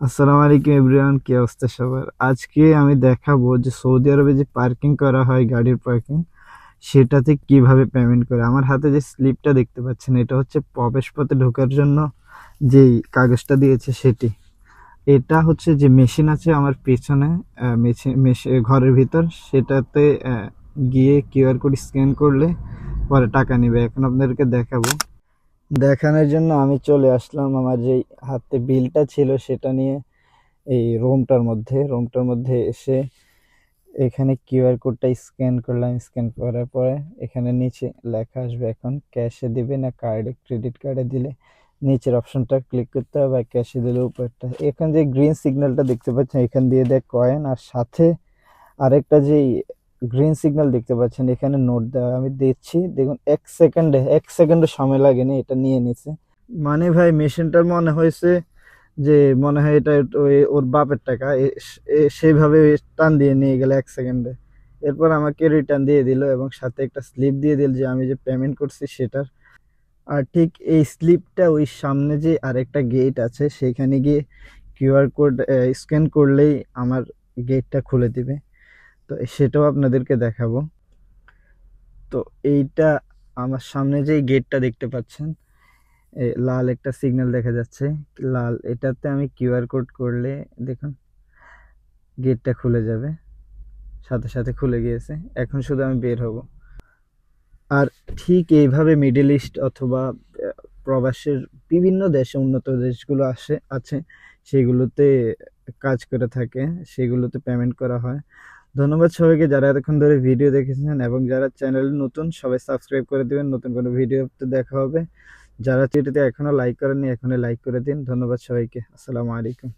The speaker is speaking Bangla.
আসসালামু আলাইকুম এভরিওয়ান, কি অবস্থা সবার? আজকে আমি দেখাবো যে সৌদি আরবে যে পার্কিং করা হয়, গাড়ির পার্কিং, সেটাতে কীভাবে পেমেন্ট করে। আমার হাতে যে স্লিপটা দেখতে পাচ্ছেন, এটা হচ্ছে প্রবেশপথে ঢোকার জন্য যেই কাগজটা দিয়েছে সেটি। এটা হচ্ছে যে মেশিন আছে আমার পেছনে ঘরের ভিতর। সেটাতে গিয়ে কিউআর কোড স্ক্যান করলে পরে টাকা নেবে। এখন আপনাদেরকে দেখাবো। দেখানোর জন্য আমি চলে আসলাম আমার যেই হাতে বিলটা ছিল সেটা নিয়ে এই রুমটার মধ্যে। রুমটার মধ্যে এসে এখানে কিউআর কোডটা স্ক্যান করলাম। স্ক্যান করার পরে এখানে নিচে লেখা আসবে এখন, ক্যাশে দিবে না কার্ডে, ক্রেডিট কার্ডে দিলে। নিচের অপশনটা ক্লিক করতে হবে আর ক্যাশে দিলে উপরটা। এখানে যে গ্রিন সিগন্যালটা দেখতে পাচ্ছেন, এখান দিয়ে দেয় কয়েন। আর সাথে আরেকটা যে গ্রিন সিগন্যাল দেখতে পাচ্ছেন, এখানে নোট দেওয়া, আমি দিচ্ছি দেখুন, এক সেকেন্ডে এক সেকেন্ডে সময় লাগেনি, এটা নিয়ে নিছে। মানে ভাই, মেশিনটার মনে হয়েছে যে, মনে হয় এটা ওর বাপের টাকা সেইভাবে টান দিয়ে নিয়ে গেলে এক সেকেন্ডে এরপর আমাকে রিটার্ন দিয়ে দিল এবং সাথে একটা স্লিপ দিয়ে দিল যে, আমি যে পেমেন্ট করছি সেটার। আর ঠিক এই স্লিপটা ওই সামনে যে আরেকটা গেট আছে, সেখানে গিয়ে কিউআর কোড স্ক্যান করলেই আমার গেটটা খুলে দিবে। তো সেটাও আপনাদেরকে দেখাবো। তো এইটা আমার সামনে যে গেটটা দেখতে পাচ্ছেন লাল একটা সিগন্যাল দেখা যাচ্ছে। লাল, এটাতে আমি কিউআর কোড করলে দেখুন গেটটা খুলে যাবে। সাথে সাথে খুলে গিয়েছে। এখন শুধু আমি বের হব। আর ঠিক এইভাবে মিডল ইস্ট অথবা প্রবাসের বিভিন্ন দেশে, উন্নত দেশগুলো আসে, আছে, সেগুলোতে কাজ করে থাকে, সেগুলোতে পেমেন্ট করা হয়। ধন্যবাদ সবাইকে যারা এতক্ষণ ধরে ভিডিও দেখেছেন এবং যারা চ্যানেল নতুন, সবাই সাবস্ক্রাইব করে দিবেন। নতুন কোনো ভিডিওতে দেখা হবে। যারা চিঠিতে এখনও লাইক করেননি, এখনই লাইক করে দিন। ধন্যবাদ সবাইকে। আসসালামু আলাইকুম।